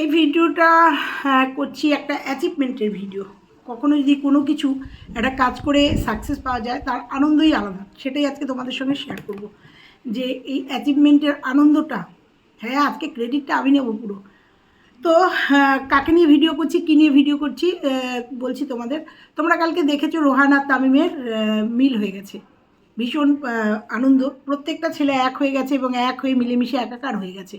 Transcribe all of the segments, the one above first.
এই ভিডিওটা করছি একটা অ্যাচিভমেন্টের ভিডিও কখনো যদি কোনো কিছু একটা কাজ করে সাকসেস পাওয়া যায় তার আনন্দই আলাদা। সেটাই আজকে তোমাদের সঙ্গে শেয়ার করব। যে এই অ্যাচিভমেন্টের আনন্দটা হ্যাঁ আজকে ক্রেডিটটা আমি নেব পুরো। তো আহ, কাকে নিয়ে ভিডিও করছি কী নিয়ে ভিডিও করছি বলছি তোমাদের। তোমরা কালকে দেখেছ রোহান আর তামিমের মিল হয়ে গেছে। ভীষণ আনন্দ। প্রত্যেকটা ছেলে এক হয়ে গেছে এবং এক হয়ে মিলেমিশে একাকার হয়ে গেছে।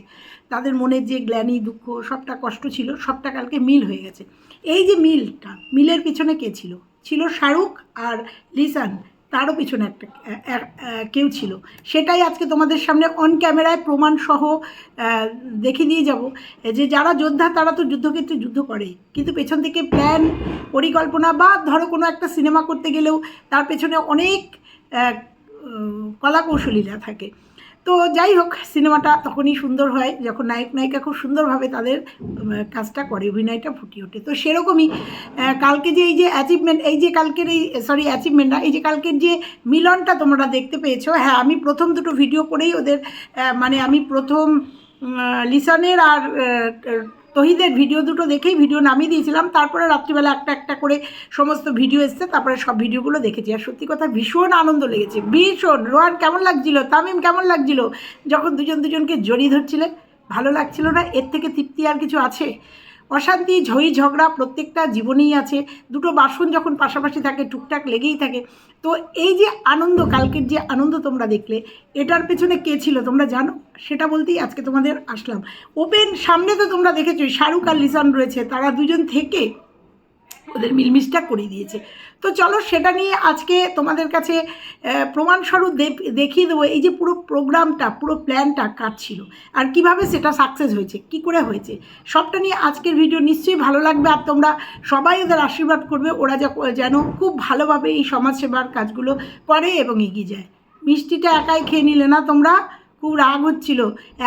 তাদের মনের যে গ্লানি দুঃখ সবটা কষ্ট ছিল সবটা কালকে মিল হয়ে গেছে। এই যে মিলটা মিলের পিছনে কে ছিল? ছিল শাহরুখ আর লিসান। তারও পিছনে একটা কেউ ছিল। সেটাই আজকে তোমাদের সামনে অন ক্যামেরায় প্রমাণ সহ আহ, দেখিয়ে দিয়ে যাব। যে যারা যোদ্ধা তারা তো যুদ্ধক্ষেত্রে যুদ্ধ করে কিন্তু পেছন থেকে প্ল্যান পরিকল্পনা বা ধরো কোনো একটা সিনেমা করতে গেলেও তার পেছনে অনেক আহ, উম, কলাকৌশলীরা থাকে। তো যাই হোক সিনেমাটা তখনই সুন্দর হয় যখন নায়ক নায়িকা খুব সুন্দরভাবে তাদের কাজটা করে অভিনয়টা ফুটিয়ে ওঠে। তো সেরকমই কালকে যে এই যে অ্যাচিভমেন্ট এই যে কালকের এই সরি অ্যাচিভমেন্ট না এই যে কালকের যে মিলনটা তোমরা দেখতে পেয়েছ হ্যাঁ আমি প্রথম দুটো ভিডিও করেই ওদের মানে আমি প্রথম লিসনের আর তহিদের ভিডিও দুটো দেখেই ভিডিও নামিয়ে দিয়েছিলাম। তারপরে রাত্রিবেলা একটা একটা করে সমস্ত ভিডিও এসছে, তারপরে সব ভিডিওগুলো দেখেছি। আর সত্যি কথা ভীষণ আনন্দ লেগেছে, ভীষণ। রোহান, কেমন লাগছিল? তামিম, কেমন লাগছিল? যখন দুজন দুজনকে জড়িয়ে ধরছিলেন, ভালো লাগছিল না? এর থেকে তৃপ্তি আর কিছু আছে? অশান্তি ঝই ঝগড়া প্রত্যেকটা জীবনেই আছে। দুটো বাসন যখন পাশাপাশি থাকে, টুকটাক লেগেই থাকে। তো এই যে আনন্দ, কালকের যে আনন্দ তোমরা দেখলে, এটার পেছনে কে ছিল তোমরা জানো? সেটা বলতেই আজকে তোমাদের আসলাম। ওপেন, সামনে তো তোমরা দেখেছ শাহরুখ আর লিসান রয়েছে, তারা দুজন থেকে ওদের মিলমিশটা করে দিয়েছে। তো চলো সেটা নিয়ে আজকে তোমাদের কাছে প্রমাণস্বরূপ দেখিয়ে দেবো। এই যে পুরো প্রোগ্রামটা, পুরো প্ল্যানটা কার ছিল? আর কীভাবে সেটা সাকসেস হয়েছে? কি করে হয়েছে? সবটা নিয়ে আজকের ভিডিও নিশ্চয়ই ভালো লাগবে। আর তোমরা সবাই ওদের আশীর্বাদ করবে। ওরা যেন খুব ভালোভাবে এই সমাজসেবার কাজগুলো করে এবং এগিয়ে যায়। মিষ্টিটা একাই খেয়ে নিলে না তোমরা? খুব রাগ হচ্ছিল।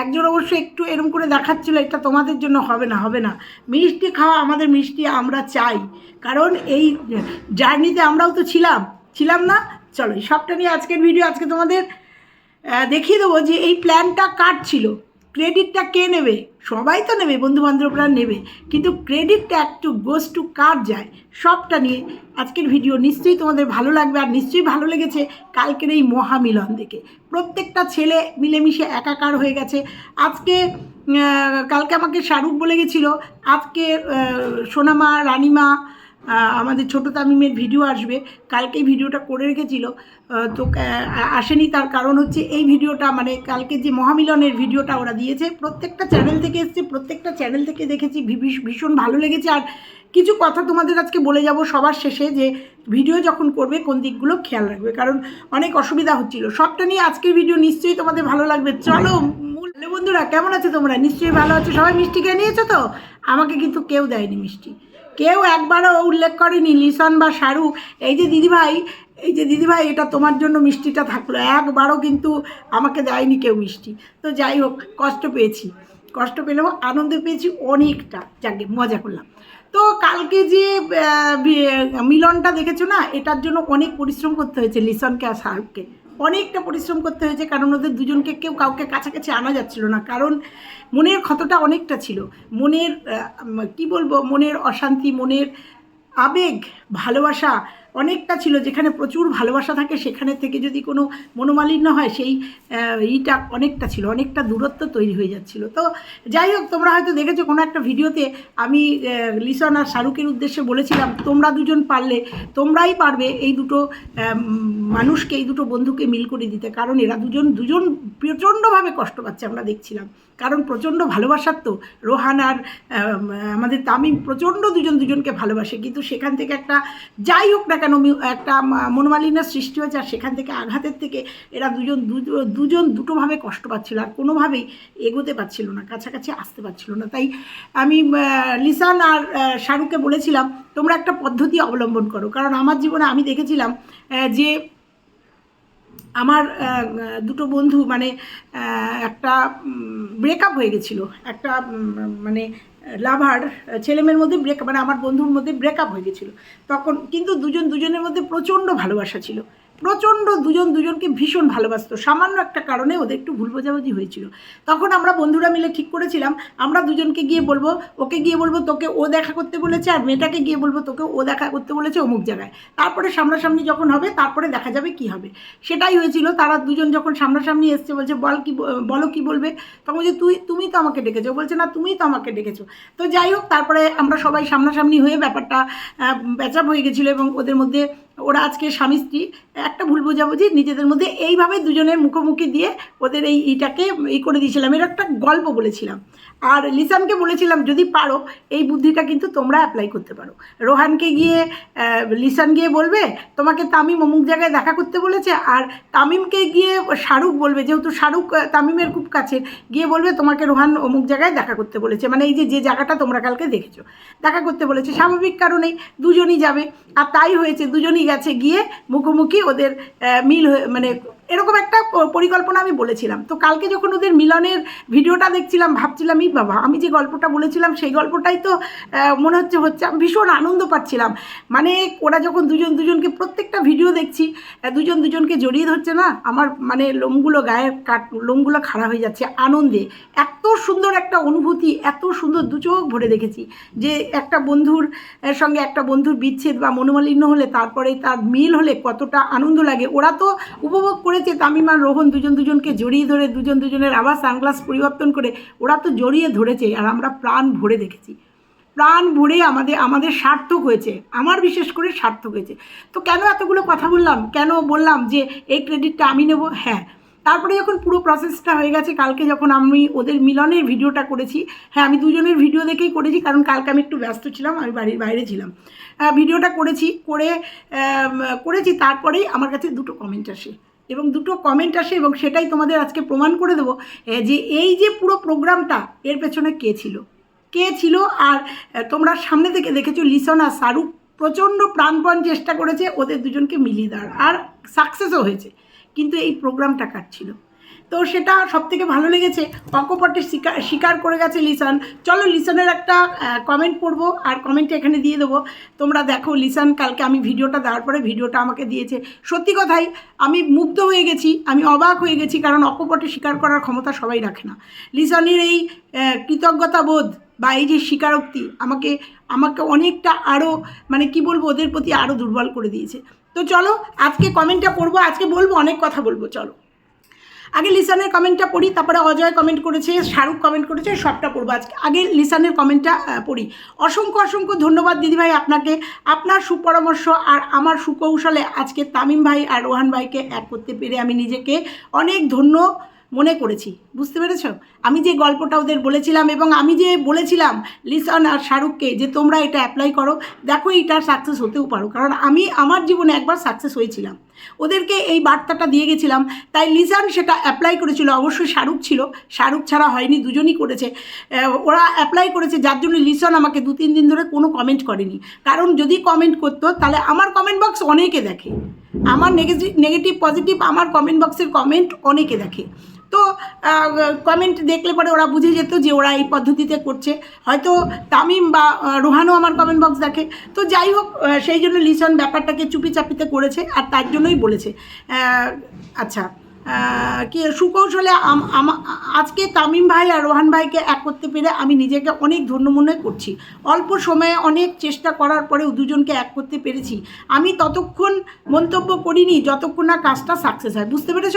একজন অবশ্য একটু এরম করে দেখাচ্ছিল, এটা তোমাদের জন্য হবে না হবে না। মিষ্টি খাওয়া আমাদের মিষ্টি, আমরা চাই। কারণ এই জার্নিতে আমরাও তো ছিলাম। ছিলাম না? চলো সবটা নিয়ে আজকের ভিডিও আজকে তোমাদের দেখিয়ে দেবো যে এই প্ল্যানটা কার ছিল। ক্রেডিটটা কে নেবে? সবাই তো নেবে বন্ধু বান্ধবরা নেবে। কিন্তু ক্রেডিটটা একটু গোস টু কার যায়? সবটা নিয়ে আজকের ভিডিও নিশ্চয়ই তোমাদের ভালো লাগবে আর নিশ্চয়ই ভালো লেগেছে কালকের এই মহামিলন দেখে। প্রত্যেকটা ছেলে মিলেমিশে একাকার হয়ে গেছে। আজকে কালকে আমাকে শাহরুখ বলে গেছিল, আজকে সোনামা, রানিমা আমাদের ছোটো তামিমের ভিডিও আসবে। কালকেই ভিডিওটা করে রেখেছিল। তো আসেনি, তার কারণ হচ্ছে এই ভিডিওটা মানে কালকে যে মহামিলনের ভিডিওটা ওরা দিয়েছে, প্রত্যেকটা চ্যানেল থেকে এসছে, প্রত্যেকটা চ্যানেল থেকে দেখেছি ভীষ- ভীষণ ভালো লেগেছে। আর কিছু কথা তোমাদের আজকে বলে যাব সবার শেষে, যে ভিডিও যখন করবে, কোন দিকগুলো খেয়াল রাখবে? কারণ অনেক অসুবিধা হচ্ছিল। সবটা নিয়ে আজকের ভিডিও নিশ্চয়ই তোমাদের ভালো লাগবে। চলো বন্ধুরা, কেমন আছো তোমরা? নিশ্চয়ই ভালো আছো। সবাই মিষ্টি খেয়ে নিয়েছো তো? আমাকে কিন্তু কেউ দেয়নি মিষ্টি। কেউ একবারও উল্লেখ করেনি লিসন বা শাহরুখ। এই যে দিদিভাই, এই যে দিদিভাই, এটা তোমার জন্য মিষ্টিটা থাকল। একবারও কিন্তু আমাকে দেয়নি কেউ মিষ্টি। তো যাই হোক, কষ্ট পেয়েছি। কষ্ট পেলেও আনন্দ পেয়েছি অনেকটা। যাকে, মজা করলাম। তো কালকে যে মিলনটা দেখেছ না? এটার জন্য অনেক পরিশ্রম করতে হয়েছে লিসনকে আর শাহরুখকে। অনেকটা পরিশ্রম করতে হয়েছে, কারণ ওদের দুজনকে কেউ কাউকে কাছাকাছি আনা যাচ্ছিল না। কারণ মনের ক্ষতটা অনেকটা ছিল। মনের কি বলব? মনের অশান্তি, মনের আবেগ, ভালোবাসা অনেকটা ছিল যেখানে প্রচুর ভালোবাসা থাকে, সেখানে থেকে যদি কোনো মনোমালিন্য হয়, সেই ইটা অনেকটা ছিল, অনেকটা দূরত্ব তৈরি হয়ে যাচ্ছিল। তো যাই হোক, তোমরা হয়তো দেখেছ কোনো একটা ভিডিওতে আমি লিসন আর শাহরুখের উদ্দেশ্যে বলেছিলাম, তোমরা দুজন পারলে, তোমরাই পারবে এই দুটো মানুষকে, এই দুটো বন্ধুকে মিল করে দিতে। কারণ এরা দুজন দুজন প্রচণ্ডভাবে কষ্ট পাচ্ছে আমরা দেখছিলাম। কারণ প্রচণ্ড ভালোবাসার তো রোহান আর আমাদের তামিম প্রচণ্ড দুজন দুজনকে ভালোবাসে। কিন্তু সেখান থেকে একটা যাই হোক না কেন একটা মনোমালিনার সৃষ্টি হয়েছে আর সেখান থেকে আঘাতের থেকে এরা দুজন দুজন দুটোভাবে কষ্ট পাচ্ছিল আর কোনোভাবেই এগোতে পারছিল না, কাছাকাছি আসতে পারছিল না। তাই আমি লিসান আর শাহরুখকে বলেছিলাম, তোমরা একটা পদ্ধতি অবলম্বন করো। কারণ আমার জীবনে আমি দেখেছিলাম যে আমার দুটো বন্ধু মানে একটা ব্রেকআপ হয়ে গেছিল। একটা মানে লাভার ছেলেমেয়ের মধ্যে ব্রেক মানে আমার বন্ধুর মধ্যে ব্রেকআপ হয়ে গেছিল। তখন কিন্তু দুজন, দুজনের মধ্যে প্রচণ্ড ভালোবাসা ছিল। প্রচণ্ড দুজন দুজনকে ভীষণ ভালোবাসতো। সামান্য একটা কারণে ওদের একটু ভুল বোঝাবুঝি হয়েছিল। তখন আমরা বন্ধুরা মিলে ঠিক করেছিলাম, আমরা দুজনকে গিয়ে বলব, ওকে গিয়ে বলব তোকে ও দেখা করতে বলেছে আর মেয়েটাকে গিয়ে বলব তোকে ও দেখা করতে বলেছে অমুক জায়গায়। তারপরে সামনাসামনি যখন হবে, তারপরে দেখা যাবে কি হবে। সেটাই হয়েছিল, তারা দুজন যখন সামনাসামনি এসছে, বলছে, বল কি বলো কি বলবে? তখন বলছে, তুই, তুমি তো আমাকে ডেকেছো। বলছে, না তুমিই তো আমাকে ডেকেছো। তো যাই হোক, তারপরে আমরা সবাই সামনাসামনি হয়ে ব্যাপারটা প্যাচাপ হয়ে গেছিল এবং ওদের মধ্যে ওরা আজকে স্বামী স্ত্রী, একটা ভুল বোঝাবুঝি, নিজেদের মধ্যে এইভাবে দুজনের মুখোমুখি দিয়ে ওদের এই ইটাকে ই করে দিয়েছিলাম। এর একটা গল্প বলেছিলাম। আর লিসানকে বলেছিলাম, যদি পারো, এই বুদ্ধিটা কিন্তু তোমরা অ্যাপ্লাই করতে পারো। রোহানকে গিয়ে লিসান গিয়ে বলবে, তোমাকে তামিম অমুক জায়গায় দেখা করতে বলেছে। আর তামিমকে গিয়ে শাহরুখ বলবে, যেহেতু শাহরুখ তামিমের খুব কাছে গিয়ে বলবে, তোমাকে রোহান অমুক জায়গায় দেখা করতে বলেছে। মানে এই যে যে জায়গাটা তোমরা কালকে দেখেছ। দেখা করতে বলেছে। স্বাভাবিক কারণেই দুজনই যাবে। আর তাই হয়েছে, দুজনই গেছে গিয়ে মুখোমুখি ওদের মিল হয়ে মানে এরকম একটা পরিকল্পনা আমি বলেছিলাম। তো কালকে যখন ওদের মিলনের ভিডিওটা দেখছিলাম, ভাবছিলাম এই বাবা, আমি যে গল্পটা বলেছিলাম, সেই গল্পটাই তো মনে হচ্ছে হচ্ছে, আমি ভীষণ আনন্দ পাচ্ছিলাম। মানে ওরা যখন দুজন দুজনকে, প্রত্যেকটা ভিডিও দেখছি দুজন দুজনকে জড়িয়ে ধরছে না, আমার মানে লোমগুলো গায়ের কাট, লোমগুলো খাড়া হয়ে যাচ্ছে আনন্দে। এত সুন্দর একটা অনুভূতি, এত সুন্দর দু চোখ ভরে দেখেছি যে একটা বন্ধুর সঙ্গে একটা বন্ধুর বিচ্ছেদ বা মনোমালিন্য হলে, তারপরে তার মিল হলে কতটা আনন্দ লাগে। ওরা তো উপভোগ করেছে তামিম আর রোহন দুজন দুজনকে জড়িয়ে ধরে দুজন দুজনের আবার সানগ্লাস পরিবর্তন করে ওরা তো জড়িয়ে ধরেছে আর আমরা প্রাণ ভরে দেখেছি। প্রাণ ভরে আমাদের আমাদের সার্থক হয়েছে আমার বিশেষ করে সার্থক হয়েছে। তো কেন এতগুলো কথা বললাম? কেন বললাম যে এই ক্রেডিটটা আমি নেব? হ্যাঁ তারপরে যখন পুরো প্রসেসটা হয়ে গেছে কালকে যখন আমি ওদের মিলনের ভিডিওটা করেছি হ্যাঁ আমি দুজনের ভিডিও দেখেই করেছি কারণ কালকে আমি একটু ব্যস্ত ছিলাম আমি বাড়ির বাইরে ছিলাম। আহ, ভিডিওটা করেছি করে করেছি তারপরেই আমার কাছে দুটো কমেন্ট আসে। এবং দুটো কমেন্ট আসে এবং সেটাই তোমাদের আজকে প্রমাণ করে দেবো যে এই যে পুরো প্রোগ্রামটা এর পেছনে কে ছিল? কে ছিল? আর তোমরা সামনে থেকে দেখেছ, লিসন আর শাহরুখ প্রচণ্ড প্রাণপণ চেষ্টা করেছে ওদের দুজনকে মিলিয়ে দেওয়ার, আর সাকসেসও হয়েছে। কিন্তু এই প্রোগ্রামটা কাটছিল তো সেটা সব থেকে ভালো লেগেছে। অকপটে স্বীকার স্বীকার করে গেছে লিসান। চলো লিসানের একটা কমেন্ট পড়ব আর কমেন্ট এখানে দিয়ে দেবো। তোমরা দেখো লিসান, কালকে আমি ভিডিওটা দেওয়ার পরে ভিডিওটা আমাকে দিয়েছে। সত্যি কথাই, আমি মুগ্ধ হয়ে গেছি, আমি অবাক হয়ে গেছি কারণ অকপটে স্বীকার করার ক্ষমতা সবাই রাখে না। লিসানের এই কৃতজ্ঞতা বোধ বা এই যে স্বীকারোক্তি আমাকে আমাকে অনেকটা আরও মানে কি বলব, ওদের প্রতি আরও দুর্বল করে দিয়েছে। তো চলো, আজকে কমেন্টটা পড়ব, আজকে বলব, অনেক কথা বলব, চলো। আগে লিসানের কমেন্টটা পড়ি, তারপরে অজয় কমেন্ট করেছে, শাহরুখ কমেন্ট করেছে, সবটা পড়ব আজকে। আগে লিসানের কমেন্টটা পড়ি। অসংখ্য অসংখ্য ধন্যবাদ দিদিভাই আপনাকে। আপনার সুপরামর্শ আর আমার সুকৌশলে আজকে তামিম ভাই আর রোহান ভাইকে এক করতে পেরে আমি নিজেকে অনেক ধন্য মনে করেছি। বুঝতে পেরেছ? আমি যে গল্পটা ওদের বলেছিলাম এবং আমি যে বলেছিলাম লিসন আর শাহরুখকে যে তোমরা এটা অ্যাপ্লাই করো, দেখো এটা সাকসেস হতেও পারো। কারণ আমি আমার জীবনে একবার সাকসেস হয়েছিলাম। ওদেরকে এই বার্তাটা দিয়ে গেছিলাম। তাই লিসান সেটা অ্যাপ্লাই করেছিল, অবশ্যই শাহরুখ ছিল। শাহরুখ ছাড়া হয়নি, দুজনই করেছে। ওরা অ্যাপ্লাই করেছে, যার জন্য লিসন আমাকে দু তিন দিন ধরে কোনো কমেন্ট করেনি। কারণ যদি কমেন্ট করতো, তাহলে আমার কমেন্ট বক্স অনেকে দেখে। আমার নেগেটিভ নেগেটিভ পজিটিভ আমার কমেন্ট বক্সের কমেন্ট অনেকে দেখে। কমেন্ট দেখলে পরে ওরা বুঝে যেত যে ওরা এই পদ্ধতিতে করছে। হয়তো তামিম বা রোহানও আমার কমেন্ট বক্স দেখে। তো যাই হোক সেই জন্য লিসন ব্যাপারটাকে চুপি চাপিতে করেছে আর তার জন্যই বলেছে। আচ্ছা কি সুকৌশলে আজকে তামিম ভাই আর রোহান ভাইকে এক করতে পেরে আমি নিজেকে অনেক ধন্য মনে করছি। অল্প সময়ে অনেক চেষ্টা করার পরেও দুজনকে এক করতে পেরেছি। আমি ততক্ষণ মন্তব্য করিনি, যতক্ষণ না কাজটা সাকসেস হয়। বুঝতে পেরেছ?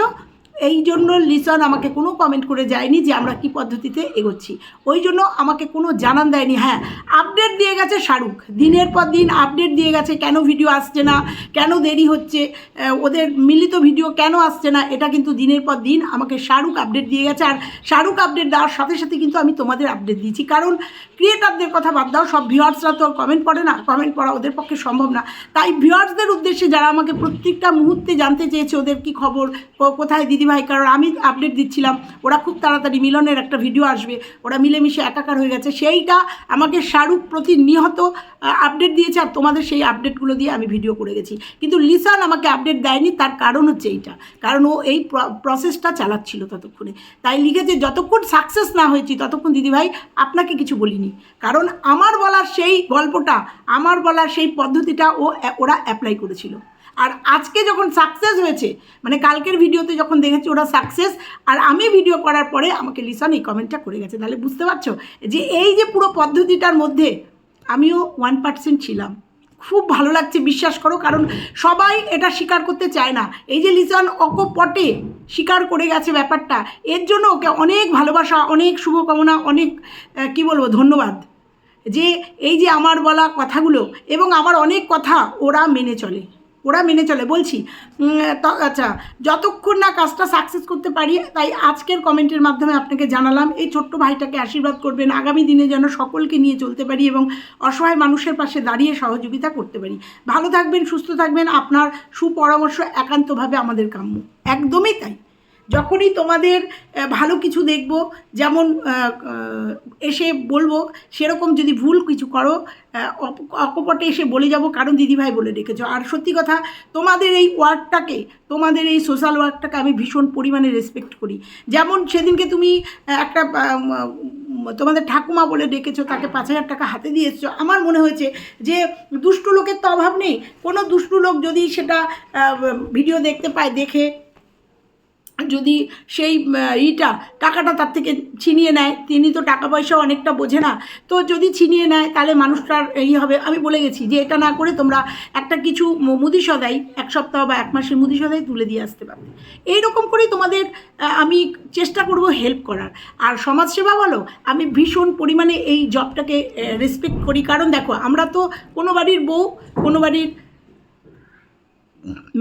এই জন্য লিসন আমাকে কোনো কমেন্ট করে যায়নি যে আমরা কি পদ্ধতিতে এগোচ্ছি। ওই জন্য আমাকে কোনো জানান দেয়নি। হ্যাঁ আপডেট দিয়ে গেছে শাহরুখ। দিনের পর দিন আপডেট দিয়ে গেছে কেন ভিডিও আসছে না, কেন দেরি হচ্ছে ওদের মিলিত ভিডিও কেন আসছে না, এটা কিন্তু দিনের পর দিন আমাকে শাহরুখ আপডেট দিয়ে গেছে। আর শাহরুখ আপডেট দেওয়ার সাথে সাথে কিন্তু আমি তোমাদের আপডেট দিয়েছি। কারণ ক্রিয়েটারদের কথা বাদ দাও, সব ভিউয়ার্সরা তো কমেন্ট পড়ে না কমেন্ট পড়া ওদের পক্ষে সম্ভব না। তাই ভিউয়ার্সদের উদ্দেশ্যে যারা আমাকে প্রত্যেকটা মুহূর্তে জানতে চেয়েছে, ওদের কি খবর কোথায় দিদিভাই কারণ আমি আপডেট দিচ্ছিলাম, ওরা খুব তাড়াতাড়ি মিলনের একটা ভিডিও আসবে, ওরা মিলেমিশে একাকার হয়ে গেছে। সেইটা আমাকে শাহরুখ প্রতিনিয়ত আপডেট দিয়েছে আর তোমাদের সেই আপডেটগুলো দিয়ে আমি ভিডিও করে গেছি। কিন্তু লিসান আমাকে আপডেট দেয়নি, তার কারণ হচ্ছে এইটা। কারণ ও এই প্রসেসটা চালাচ্ছিল ততক্ষণে। তাই লিখেছে, যতক্ষণ সাকসেস না হয়েছি, ততক্ষণ দিদিভাই আপনাকে কিছু বলিনি। কারণ আমার বলার সেই গল্পটা, আমার বলার সেই পদ্ধতিটা ও ওরা অ্যাপ্লাই করেছিল। আর আজকে যখন সাকসেস হয়েছে মানে কালকের ভিডিওতে যখন দেখেছি ওরা সাকসেস আর আমি ভিডিও করার পরে আমাকে লিসন এই কমেন্টটা করে গেছে। তাহলে বুঝতে পারছ? যে এই যে পুরো পদ্ধতিটার মধ্যে আমিও ওয়ান পার্সেন্ট ছিলাম। খুব ভালো লাগছে, বিশ্বাস করো, কারণ সবাই এটা স্বীকার করতে চায় না। এই যে লিসান অকপটে স্বীকার করে গেছে ব্যাপারটা, এর জন্য ওকে অনেক ভালোবাসা, অনেক শুভকামনা, অনেক কি বলব, ধন্যবাদ। যে এই যে আমার বলা কথাগুলো এবং আমার অনেক কথা ওরা মেনে চলে। ওরা মেনে চলে। বলছি আচ্ছা যতক্ষণ না কাজটা সাকসেস করতে পারি, তাই আজকের কমেন্টের মাধ্যমে আপনাকে জানালাম, এই ছোট্ট ভাইটাকে আশীর্বাদ করবেন, আগামী দিনে যেন সকলকে নিয়ে চলতে পারি এবং অসহায় মানুষের পাশে দাঁড়িয়ে সহযোগিতা করতে পারি। ভালো থাকবেন, সুস্থ থাকবেন, আপনার সুপরামর্শ একান্তভাবে আমাদের কাম্য। একদমই তাই। যখনই তোমাদের ভালো কিছু দেখব, যেমন এসে বলব, সেরকম যদি ভুল কিছু করো অকপটে এসে বলে যাব, কারণ দিদিভাই বলে রেখেছো। আর সত্যি কথা, তোমাদের এই ওয়ার্কটাকে, তোমাদের এই সোশ্যাল ওয়ার্কটাকে আমি ভীষণ পরিমাণে রেসপেক্ট করি। যেমন সেদিনকে তুমি একটা তোমাদের ঠাকুমা বলে ডেকেছো, তাকে পাঁচ হাজার টাকা হাতে দিয়ে এসছো। আমার মনে হয়েছে যে, দুষ্টু লোকের তো অভাব নেই। কোনো দুষ্টু লোক যদি সেটা ভিডিও দেখতে পায়, দেখে যদি সেই ইটা টাকাটা তার থেকে ছিনিয়ে নেয়, তিনি তো টাকা পয়সা অনেকটা বোঝে না, তো যদি ছিনিয়ে নেয়, তাহলে মানুষটার এই হবে। আমি বলে গেছি যে এটা না করে তোমরা একটা কিছু মুদি সদাই, এক সপ্তাহ বা এক মাসের মুদি সদাই তুলে দিয়ে আসতে পারবে। এইরকম করেই তোমাদের আমি চেষ্টা করব হেল্প করার। আর সমাজসেবা বলো, আমি ভীষণ পরিমাণে এই জবটাকে রেসপেক্ট করি। কারণ দেখো, আমরা তো কোনো বাড়ির বউ, কোনো বাড়ির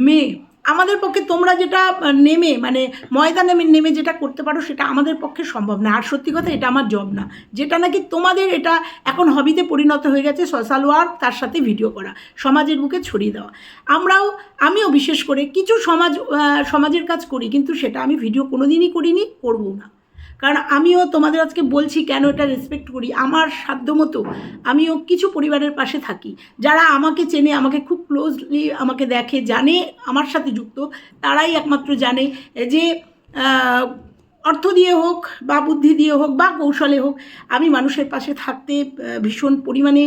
মেয়ে আমাদের পক্ষে তোমরা যেটা নেমে মানে ময়দানে নেমে যেটা করতে পারো, সেটা আমাদের পক্ষে সম্ভব না। আর সত্যি কথা, এটা আমার জব না। যেটা নাকি তোমাদের, এটা এখন হবিতে পরিণত হয়ে গেছে সোশ্যাল ওয়ার্ক তার সাথে ভিডিও করা, সমাজের বুকে ছড়িয়ে দেওয়া। আমরাও, আমিও বিশেষ করে কিছু সমাজ সমাজের কাজ করি, কিন্তু সেটা আমি ভিডিও কোনো দিনই করিনি করব না। কারণ আমিও তোমাদের আজকে বলছি কেন এটা রেসপেক্ট করি। আমার সাধ্য মতো আমিও কিছু পরিবারের পাশে থাকি। যারা আমাকে চেনে, আমাকে খুব ক্লোজলি আমাকে দেখে, জানে, আমার সাথে যুক্ত, তারাই একমাত্র জানে যে অর্থ দিয়ে হোক বা বুদ্ধি দিয়ে হোক বা কৌশলে হোক, আমি মানুষের পাশে থাকতে ভীষণ পরিমাণে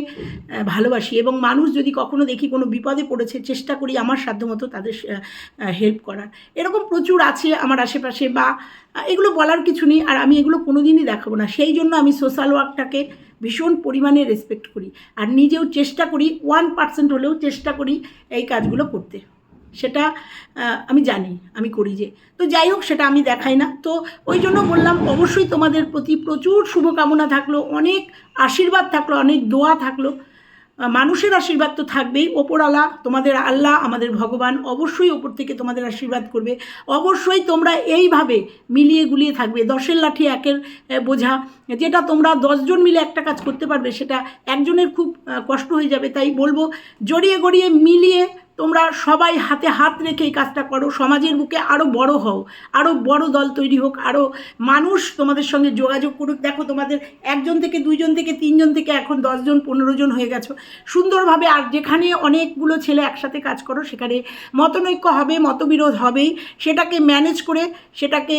ভালোবাসি এবং মানুষ যদি কখনো দেখি কোনো বিপদে পড়েছে, চেষ্টা করি আমার সাধ্যমতো তাদের হেল্প করার। এরকম প্রচুর আছে আমার আশেপাশে বা এগুলো বলার কিছু নেই আর আমি এগুলো কোনোদিনই দেখাবো না। সেই জন্য আমি সোশ্যাল ওয়ার্কটাকে ভীষণ পরিমাণে রেসপেক্ট করি। আর নিজেও চেষ্টা করি ওয়ান পার্সেন্ট হলেও চেষ্টা করি এই কাজগুলো করতে। সেটা আমি জানি, আমি করি যে। তো যাই হোক, সেটা আমি দেখাই না। তো ওই জন্য বললাম, অবশ্যই তোমাদের প্রতি প্রচুর শুভকামনা থাকল, অনেক আশীর্বাদ থাকল, অনেক দোয়া থাকল। মানুষের আশীর্বাদ তো থাকবেই। ওপরওয়ালা তোমাদের আল্লাহ, আমাদের ভগবান অবশ্যই ওপর থেকে তোমাদের আশীর্বাদ করবে। অবশ্যই তোমরা এইভাবে মিলিয়ে গুলিয়ে থাকবে। দশের লাঠি একের বোঝা। যেটা তোমরা দশজন মিলে একটা কাজ করতে পারবে, সেটা একজনের খুব কষ্ট হয়ে যাবে। তাই বলব, জড়িয়ে গড়িয়ে মিলিয়ে তোমরা সবাই হাতে হাত রেখে এই কাজটা করো, সমাজের বুকে আরও বড় হও আরও বড় দল তৈরি হোক আরও মানুষ তোমাদের সঙ্গে যোগাযোগ করুক। দেখো তোমাদের একজন থেকে দুইজন থেকে তিনজন থেকে এখন দশজন পনেরো জন হয়ে গেছো। সুন্দরভাবে আর যেখানে অনেকগুলো ছেলে একসাথে কাজ করো, সেখানে মতনৈক্য হবে, মতবিরোধ হবেই। সেটাকে ম্যানেজ করে, সেটাকে,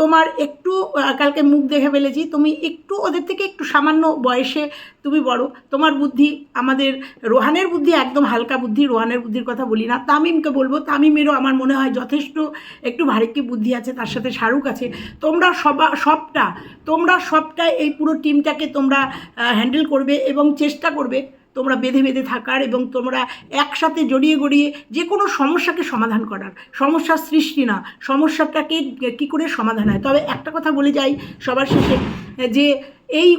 তোমার একটু কালকে মুখ দেখে ফেলেছি, তুমি একটু ওদের থেকে একটু সামান্য বয়সে তুমি বড়। তোমার বুদ্ধি, আমাদের রোহানের বুদ্ধি একদম হালকা বুদ্ধি, রোহানের বুদ্ধির কথা বলি না। তামিমকে বলব, তামিমেরও আমার মনে হয় যথেষ্ট একটু ভারিক্কি বুদ্ধি আছে, তার সাথে শাহরুখ আছে। তোমরা সবা, সবটা, তোমরা সবটা এই পুরো টিমটাকে তোমরা হ্যান্ডেল করবে এবং চেষ্টা করবে। তোমরা বেঁধে বেঁধে থাকার এবং তোমরা একসাথে জড়িয়ে গড়িয়ে যে কোনো সমস্যাকে সমাধান করার। সমস্যার সৃষ্টি না, সমস্যাটাকে কী করে সমাধান হয়? তবে একটা কথা বলে যাই সবার শেষে, যে এই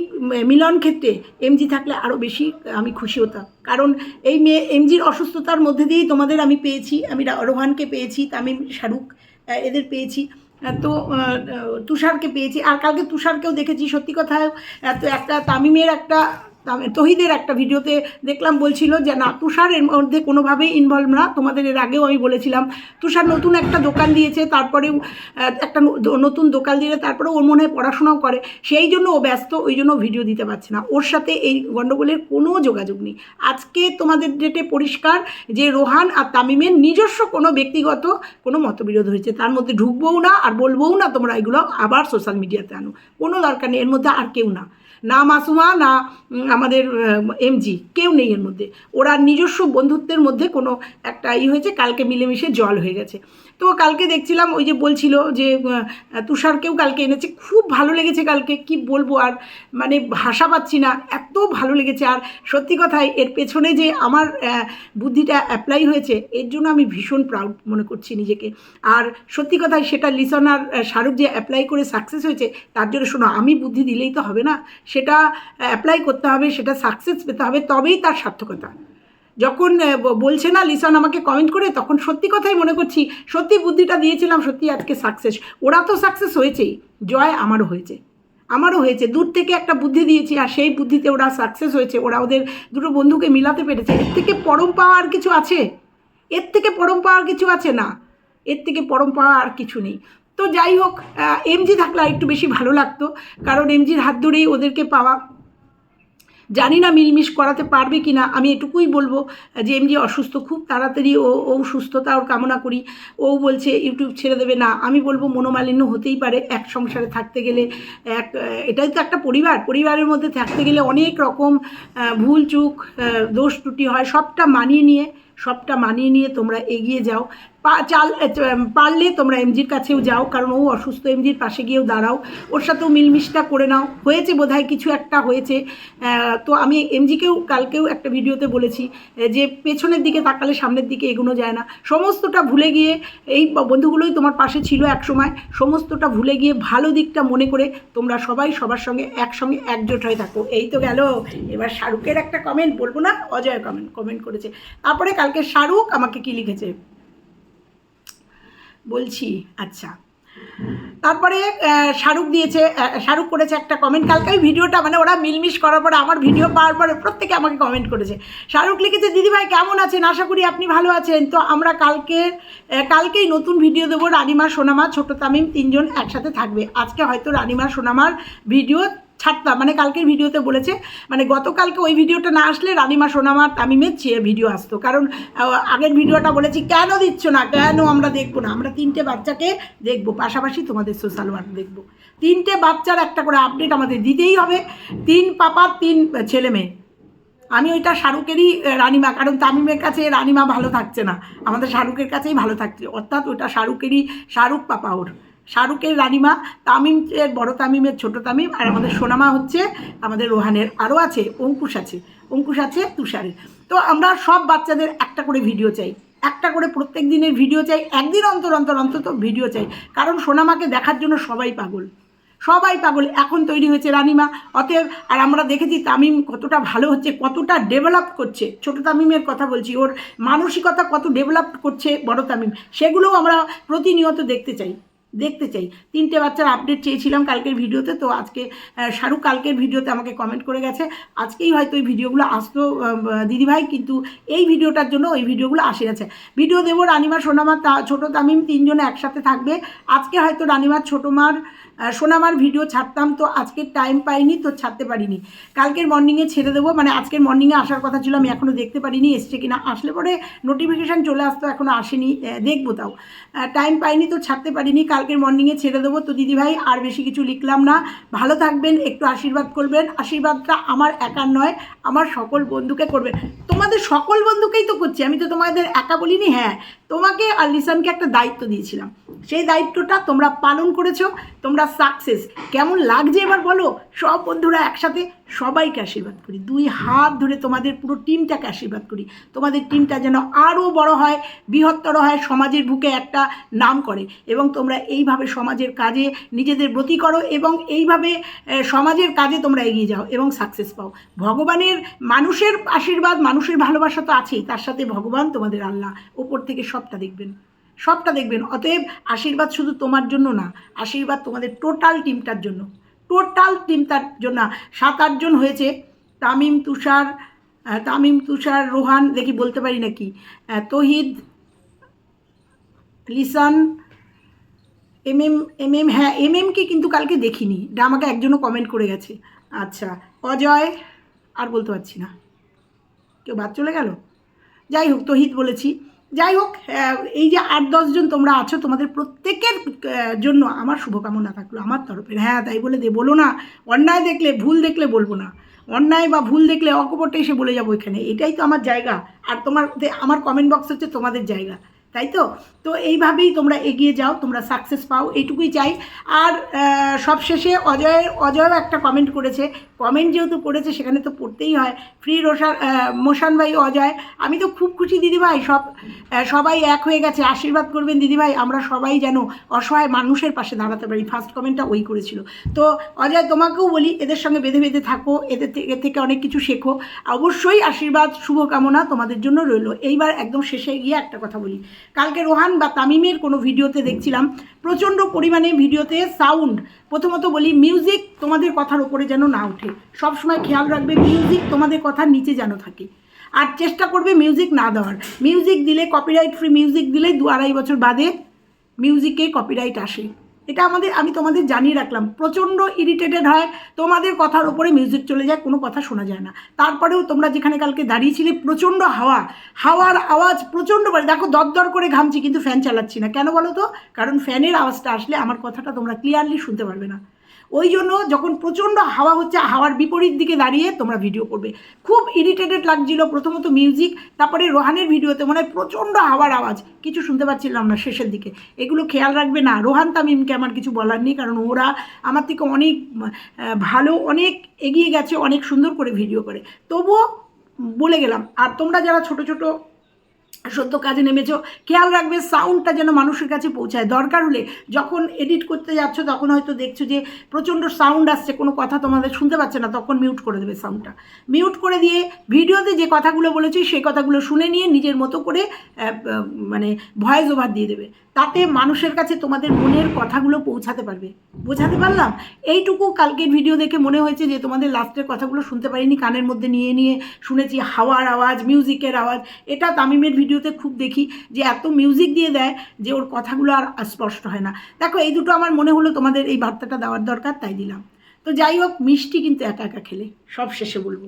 মিলন ক্ষেত্রে এমজি থাকলে আরও বেশি আমি খুশি হতাম। কারণ এই মেয়ে এমজির অসুস্থতার মধ্যে দিয়েই তোমাদের আমি পেয়েছি, আমি রোহানকে পেয়েছি, তামিম, শাহরুখ এদের পেয়েছি। তো তুষারকে পেয়েছি। আর কালকে তুষারকেও দেখেছি, সত্যি কথা তো একটা তামিমের একটা তহিদের একটা ভিডিওতে দেখলাম বলছিল যে না তুষার এর মধ্যে কোনোভাবেই ইনভলভ না। তোমাদের এর আগেও আমি বলেছিলাম তুষার নতুন একটা দোকান দিয়েছে তারপরেও আহ, একটা নতুন দোকান দিয়ে তারপরে ওর মনে হয় পড়াশোনাও করে। সেই জন্য ও ব্যস্ত ওই জন্য ভিডিও দিতে পারছে না। ওর সাথে এই গণ্ডগোলের কোনো যোগাযোগ নেই। আজকে তোমাদের ডেটে পরিষ্কার যে রোহান আর তামিমের নিজস্ব কোনো ব্যক্তিগত কোনো মতবিরোধ হয়েছে। তার মধ্যে ঢুকবও না আর বলবও না তোমরা এগুলো আবার সোশ্যাল মিডিয়াতে আনো। কোনো দরকার নেই এর মধ্যে আর কেউ না। না মাসুমা, না আমাদের এমজি কেউ নেই এর মধ্যে। ওরা নিজস্ব বন্ধুত্বের মধ্যে কোনো একটা ই হয়েছে, কালকে মিলেমিশে জল হয়ে গেছে। তো কালকে দেখছিলাম ওই যে বলছিল যে তুষারকেও কালকে এনেছে। খুব ভালো লেগেছে কালকে কি বলব আর মানে ভাষা পাচ্ছি না এত ভালো লেগেছে। আর সত্যি কথাই এর পেছনে যে আমার বুদ্ধিটা অ্যাপ্লাই হয়েছে এর জন্য আমি ভীষণ প্রাউড মনে করছি নিজেকে। আর সত্যি কথাই সেটা লিসন আর আহ, শাহরুখ যে অ্যাপ্লাই করে সাকসেস হয়েছে তার জন্য শোনো আমি বুদ্ধি দিলেই তো হবে না। সেটা অ্যাপ্লাই করতে হবে সেটা সাকসেস পেতে হবে তবেই তার সার্থকতা। যখন বলছে না লিসন আমাকে কমেন্ট করে, তখন সত্যি কথাই মনে করছি, সত্যি বুদ্ধিটা দিয়েছিলাম, সত্যি আজকে সাকসেস ওরা তো সাকসেস হয়েছেই, জয় আমারও হয়েছে। আমারও হয়েছে, দূর থেকে একটা বুদ্ধি দিয়েছি, আর সেই বুদ্ধিতে ওরা সাকসেস হয়েছে। ওরা ওদের দুটো বন্ধুকে মিলাতে পেরেছে। এর থেকে পরম পাওয়া আর কিছু আছে? এর থেকে পরম পাওয়ার কিছু আছে না? এর থেকে পরম পাওয়া আর কিছু নেই। তো যাই হোক এমজি থাকলে একটু বেশি ভালো লাগতো, কারণ এমজির হাত ধরেই ওদেরকে পাওয়া জানি না মিলমিশ করাতে পারবে কি না আমি এটুকুই বলব যে এমজি অসুস্থ, খুব তাড়াতাড়ি ও ও সুস্থতা ওর কামনা করি। ও বলছে, ইউটিউব ছেড়ে দেবে। না, আমি বলব মনোমালিন্য হতেই পারে এক সংসারে থাকতে গেলে, এক, এটাই তো একটা পরিবার। পরিবারের মধ্যে থাকতে গেলে অনেক রকম ভুল চুক দোষ ত্রুটি হয়, সবটা মানিয়ে নিয়ে, সবটা মানিয়ে নিয়ে তোমরা এগিয়ে যাও। চাল পারলে তোমরা এমজির কাছেও যাও, কারণ ও অসুস্থ, এমজির পাশে গিয়েও দাঁড়াও। ওর সাথেও মিলমিশটা করে নাও। হয়েছে বোধহয় কিছু একটা হয়েছে। তো আমি এমজিকেও, কালকেও একটা ভিডিওতে বলেছি যে পেছনের দিকে তাকালে সামনের দিকে এগোনো যায় না। সমস্তটা ভুলে গিয়ে, এই বন্ধুগুলোই তোমার পাশে ছিল এক সময় সমস্তটা ভুলে গিয়ে ভালো দিকটা মনে করে তোমরা সবাই সবার সঙ্গে একসঙ্গে একজোট হয়ে থাকো। এই তো গেল। এবার শাহরুখের একটা কমেন্ট বলব না? অজয় কমেন্ট কমেন্ট করেছে। তারপরে কালকে শাহরুখ আমাকে কি লিখেছে? বলছি আচ্ছা। তারপরে শাহরুখ দিয়েছে শাহরুখ করেছে একটা কমেন্ট কালকে ওই ভিডিওটা মানে ওরা মিলমিশ করার পরে, আমার ভিডিও পাওয়ার পরে প্রত্যেকে আমাকে কমেন্ট করেছে। শাহরুখ লিখেছে, দিদিভাই, কেমন আছেন? আশা করি আপনি ভালো আছেন। তো আমরা কালকে কালকেই নতুন ভিডিও দেবো রানিমা, সোনামা, ছোট তামিম, তিনজন একসাথে থাকবে। আজকে হয়তো রানিমা, সোনামার ভিডিও ছাড়তাম মানে কালকের ভিডিওতে বলেছে মানে গতকালকে ওই ভিডিওটা না আসলে রানিমা সোনামার তামিমের চেয়ে ভিডিও আসতো। কারণ আগের ভিডিওটা বলেছি, কেন দিচ্ছ না? কেন আমরা দেখব না? আমরা তিনটে বাচ্চাকে দেখব, পাশাপাশি তোমাদের সোশ্যাল ওয়ার্ক দেখব। তিনটে বাচ্চার একটা করে আপডেট আমাদের দিতেই হবে। তিন পাপার তিন ছেলে মেয়ে। আমি ওইটা শাহরুখেরই রানিমা, কারণ তামিমের কাছে রানিমা ভালো থাকছে না। আমাদের শাহরুখের কাছেই ভালো থাকছে। অর্থাৎ ওটা শাহরুখেরই, শাহরুখ পাপা ওর। শাহরুখের রানিমা, তামিমের, বড় তামিমের, ছোট তামিম, আর আমাদের সোনামা হচ্ছে আমাদের রোহানের, আরও আছে, অঙ্কুশ আছে অঙ্কুশ আছে, তুষারের। তো আমরা সব বাচ্চাদের একটা করে ভিডিও চাই, একটা করে প্রত্যেক দিনের ভিডিও চাই, একদিন অন্তর অন্তর, অন্তত ভিডিও চাই, কারণ সোনামাকে দেখার জন্য সবাই পাগল। সবাই পাগল, এখন তৈরি হয়েছে রানিমা, অতএব, আর আমরা দেখেছি তামিম কতটা ভালো হচ্ছে, কতটা ডেভেলপ করছে। ছোট তামিমের কথা বলছি, ওর মানসিকতা কত ডেভেলপ করছে বড় তামিম, সেগুলোও আমরা প্রতিনিয়ত দেখতে চাই। দেখতে চাই। তিনটে বাচ্চার আপডেট চেয়েছিলাম কালকের ভিডিওতে তো আজকে শাহরুখ কালকের ভিডিওতে আমাকে কমেন্ট করে গেছে। আজকেই হয়তো এই ভিডিওগুলো আসতো দিদিভাই, কিন্তু এই ভিডিওটার জন্য ওই ভিডিওগুলো আসে গেছে। ভিডিও দেবো রানিমা সোনামার তা, ছোটো তামিম, তিনজনে একসাথে থাকবে। আজকে হয়তো রানিমার ছোটো মার সোনামার ভিডিও ছাড়তাম তো আজকে টাইম পাইনি, তো ছাড়তে পারিনি। কালকের মর্নিংয়ে ছেড়ে দেবো মানে আজকের মর্নিংয়ে আসার কথা ছিল, আমি এখনও দেখতে পারিনি, এসছে কিনা। আসলে পরে নোটিফিকেশান চলে আসতো এখনও আসেনি দেখব তাও। টাইম পাইনি তো ছাড়তে পারিনি, কালকের মর্নিংয়ে ছেড়ে দেবো। তো দিদিভাই, আর বেশি কিছু লিখলাম না। ভালো থাকবেন, একটু আশীর্বাদ করবেন। আশীর্বাদটা আমার একার নয়, আমার সকল বন্ধুকে করবেন। তোমাদের সকল বন্ধুকেই তো করছি, আমি তো তোমাদের একা বলিনি হ্যাঁ। তোমাকে আর লিসানকে একটা দায়িত্ব দিয়েছিলাম। সেই দায়িত্বটা তোমরা পালন করেছ, তোমরা সাকসেস কেমন লাগছে এবার বলো? সব বন্ধুরা একসাথে সবাইকে আশীর্বাদ করি। দুই হাত ধরে তোমাদের পুরো টিমটাকে আশীর্বাদ করি। তোমাদের টিমটা যেন আরও বড় হয়, বৃহত্তর হয়, সমাজের বুকে একটা নাম করে এবং তোমরা এইভাবে সমাজের কাজে নিজেদের ব্রতী করো এবং এইভাবে সমাজের কাজে তোমরা এগিয়ে যাও এবং সাকসেস পাও। ভগবানের মানুষের আশীর্বাদ, মানুষের ভালোবাসা তো আছেই, তার সাথে ভগবান তোমাদের আল্লাহ ওপর থেকে সবটা দেখবেন। সবটা দেখবেন, অতএব আশীর্বাদ শুধু তোমার জন্য না, আশীর্বাদ তোমাদের টোটাল টিমটার জন্য। টোটাল টিম তার জন্য সাত আটজন হয়েছে। তামিম, তুষার তামিম, তুষার, রোহান, দেখি বলতে পারি নাকি? তহিদ, লিসান এম এম এম এম হ্যাঁ এম এমকে কিন্তু কালকে দেখিনি। এটা আমাকে একজনও কমেন্ট করে গেছে। আচ্ছা অজয়, আর বলতে পারছি না। কেউ বাদ চলে গেল? যাই হোক, তহিদ বলেছি। যাই হোক এই যে আট দশজন তোমরা আছো, তোমাদের প্রত্যেকের জন্য আমার শুভকামনা থাকল আমার তরফের হ্যাঁ তাই বলে দে, বলো না, অন্যায় দেখলে, ভুল দেখলে বলব না। অন্যায় বা ভুল দেখলে অকপটে এসে বলে যাব এখানে। এটাই তো আমার জায়গা। আর তোমার আমার কমেন্ট বক্স হচ্ছে তোমাদের জায়গা। তাই তো? তো এইভাবেই তোমরা এগিয়ে যাও, তোমরা সাকসেস পাও, এইটুকুই চাই। আর সবশেষে অজয়ের অজয়ও একটা কমেন্ট করেছে। কমেন্ট যেহেতু করেছে, সেখানে তো পড়তেই হয়। ফ্রি রোশান মোশান ভাই, অজয়, আমি তো খুব খুশি দিদিভাই সব সবাই এক হয়ে গেছে। আশীর্বাদ করবেন দিদিভাই আমরা সবাই যেন অসহায় মানুষের পাশে দাঁড়াতে পারি। ফার্স্ট কমেন্টটা ওই করেছিল। তো অজয়, তোমাকেও বলি, এদের সঙ্গে বেঁধে বেঁধে থাকো, এদের থেকে থেকে অনেক কিছু শেখো। অবশ্যই আশীর্বাদ, শুভকামনা তোমাদের জন্য রইল। এইবার একদম শেষে গিয়ে একটা কথা বলি। কালকে রোহান বা তামিমের কোনো ভিডিওতে দেখছিলাম। প্রচণ্ড পরিমাণে ভিডিওতে সাউন্ড প্রথমত বলি মিউজিক তোমাদের কথার ওপরে যেন না ওঠে। সবসময় খেয়াল রাখবে মিউজিক তোমাদের কথার নিচে যেন থাকে। আর চেষ্টা করবে মিউজিক না দেওয়ার। মিউজিক দিলে কপিরাইট ফ্রি মিউজিক দিলে দু আড়াই বছর বাদে মিউজিকে কপিরাইট আসে। এটা আমাদের, আমি তোমাদের জানিয়ে রাখলাম। প্রচণ্ড ইরিটেটেড হয়, তোমাদের কথার ওপরে মিউজিক চলে যায়, কোনো কথা শোনা যায় না। তারপরেও তোমরা যেখানে কালকে দাঁড়িয়েছিলে, প্রচণ্ড হাওয়া। হাওয়ার আওয়াজ প্রচণ্ড বাড়ি। দেখো, দরদর করে ঘামছি, কিন্তু ফ্যান চালাচ্ছি না। কেন বলো তো? কারণ ফ্যানের আওয়াজটা আসলে আমার কথাটা তোমরা ক্লিয়ারলি শুনতে পারবে না। ওই জন্য যখন প্রচণ্ড হাওয়া হচ্ছে হাওয়ার বিপরীত দিকে দাঁড়িয়ে তোমরা ভিডিও করবে। খুব ইরিটেটেড লাগছিল প্রথমত মিউজিক তারপরে রোহানের ভিডিওতে মনে হয় প্রচণ্ড হাওয়ার আওয়াজ। কিছু শুনতে পাচ্ছিলাম না শেষের দিকে। এগুলো খেয়াল রাখবে না। রোহান তামিমকে আমার কিছু বলার নেই, কারণ ওরা আমার থেকে অনেক ভালো, অনেক এগিয়ে গেছে, অনেক সুন্দর করে ভিডিও করে। তবুও বলে গেলাম, আর তোমরা যারা ছোট ছোট সত্য কাজে নেমেছো, খেয়াল রাখবে সাউন্ডটা যেন মানুষের কাছে পৌঁছায়। দরকার হলে যখন এডিট করতে যাচ্ছ, তখন হয়তো দেখছ যে প্রচণ্ড সাউন্ড আসছে, কোনো কথা তোমাদের শুনতে পাচ্ছে না, তখন মিউট করে দেবে সাউন্ডটা মিউট করে দিয়ে ভিডিওতে যে কথাগুলো বলেছি, সেই কথাগুলো শুনে নিয়ে নিজের মতো করে মানে ভয়েস ওভার দিয়ে দেবে। তাতে মানুষের কাছে তোমাদের মনের কথাগুলো পৌঁছাতে পারবে। বোঝাতে পারলাম? এইটুকু কালকের ভিডিও দেখে মনে হয়েছে যে তোমাদের লাস্টের কথাগুলো শুনতে পারিনি, কানের মধ্যে নিয়ে নিয়ে শুনেছি, হাওয়ার আওয়াজ মিউজিকের আওয়াজ। এটা তামিমের ভিডিওতে খুব দেখি যে এত মিউজিক দিয়ে দেয় যে ওর কথাগুলো আর স্পষ্ট হয় না। দেখো, এই দুটো আমার মনে হলো তোমাদের এই বার্তাটা দেওয়ার দরকার, তাই দিলাম। তো যাই হোক, মিষ্টি কিন্তু একা একা খেলে, সব শেষে বলব।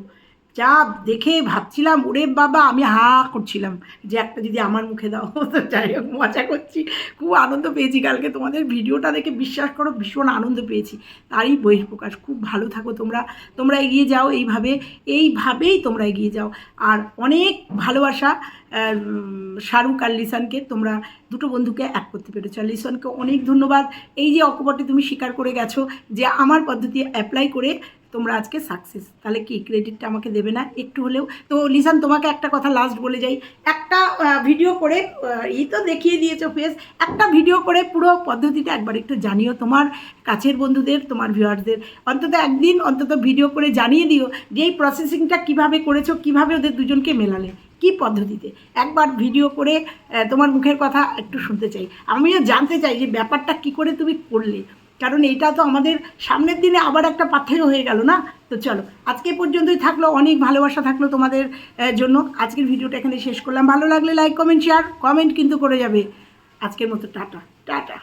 যা দেখে ভাবছিলাম, ওরে বাবা, আমি হা করছিলাম। যে একটা যদি আমার মুখে দাও, তো যাই হোক, মজা করছি। খুব আনন্দ পেয়েছি কালকে। তোমাদের ভিডিওটা দেখে বিশ্বাস করো, ভীষণ আনন্দ পেয়েছি। তারই বহিঃপ্রকাশ। খুব ভালো থাকো তোমরা। তোমরা এগিয়ে যাও এইভাবে, এইভাবেই তোমরা এগিয়ে যাও। আর অনেক ভালোবাসা। শাহরুখ আর লিসানকে তোমরা দুটো বন্ধুকে এক করতে পেরেছ। আর লিসনকে অনেক ধন্যবাদ। এই যে অকপটে তুমি স্বীকার করে গেছো যে আমার পদ্ধতি অ্যাপ্লাই করে তোমরা আজকে সাকসেস তাহলে কি ক্রেডিটটা আমাকে দেবে না? একটু হলেও। তো লিসান, তোমাকে একটা কথা লাস্ট বলে যাই। একটা ভিডিও করে এই তো দেখিয়ে দিয়েছ ফেস একটা ভিডিও করে পুরো পদ্ধতিটা একবার একটু জানিও তোমার কাছের বন্ধুদের, তোমার ভিউয়ার্সদের অন্তত একদিন অন্তত ভিডিও করে জানিয়ে দিও যে এই প্রসেসিংটা কীভাবে করেছ, কীভাবে ওদের দুজনকে মেলালে। কি পদ্ধতিতে? একবার ভিডিও করে তোমার মুখের কথা একটু শুনতে চাই। আমিও জানতে চাই যে ব্যাপারটা কি করে তুমি করলে। কারণ এইটা তো আমাদের সামনের দিনে আবার একটা পাথেয় হয়ে গেল না? তো চলো, আজকে পর্যন্তই থাকল। অনেক ভালোবাসা থাকল তোমাদের জন্য। আজকের ভিডিওটা এখানে শেষ করলাম। ভালো লাগলে লাইক কমেন্ট শেয়ার কমেন্ট কিন্তু করে যাবে। আজকের মতো টাটা। টাটা।